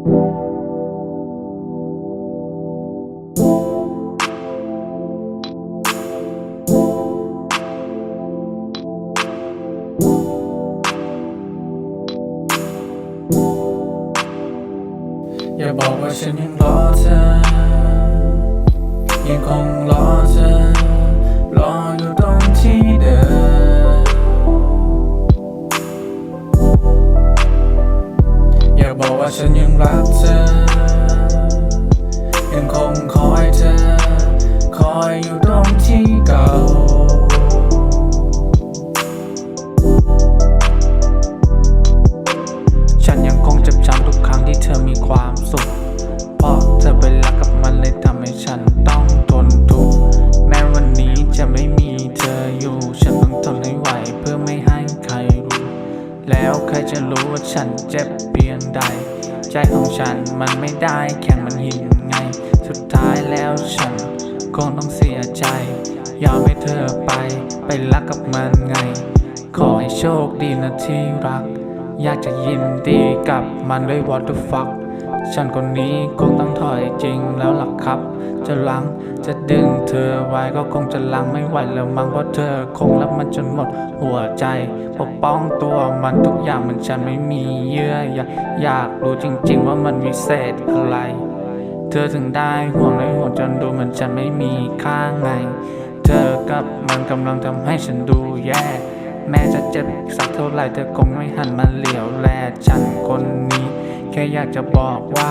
อย่าบอกว่าฉันยังรอเธอ ยังคงรอเธอ ว่าฉันยังรักเธอ ยังคงคอยเธอ คอยอยู่ แล้วใครจะรู้ว่าฉันเจ็บเพียงใด ใจของฉันมันไม่ได้แข็งมันหินไง สุดท้ายแล้วฉันคงต้องเสียใจ ยอมให้เธอไปไปรักกับมันไง ขอให้โชคดีนะที่รัก อยากจะยินดีกับมันด้วย what the fuck ฉันคนนี้คงต้องถอยจริงแล้วล่ะครับ จะลังจะดึงเธอไว้ก็คงจะลังไม่ไหวแล้วมั้งเพราะเธอคงรับมันจนหมดหัวใจ ปกป้องตัวมันทุกอย่างมันฉันไม่มีเยื่อใยอยากรู้จริง ๆ ว่ามันวิเศษอะไร เธอถึงได้ห่วงและห่วงจนดูเหมือนฉันไม่มีค่าไง เธอกับมันกำลังทำให้ฉันดูแย่แม้จะเจ็บสักเท่าไหร่เธอคงไม่หันมาเหลียวแลฉันคนนี้ แค่อยากจะบอกว่า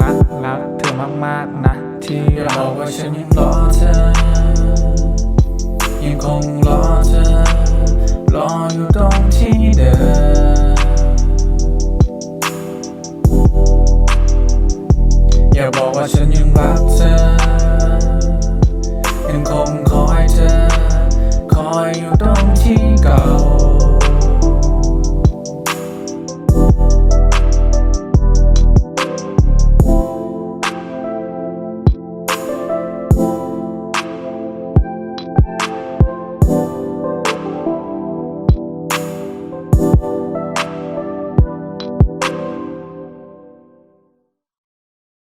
รักรักเธอมากๆนะ ที่เราว่าฉันยังรอเธอ ยังคงรอเธอ รออยู่ตรงที่เดิมอย่าบอกว่าฉันยังรักเธอ ยังคงคอยเธอ คอยอยู่ตรงที่เก่า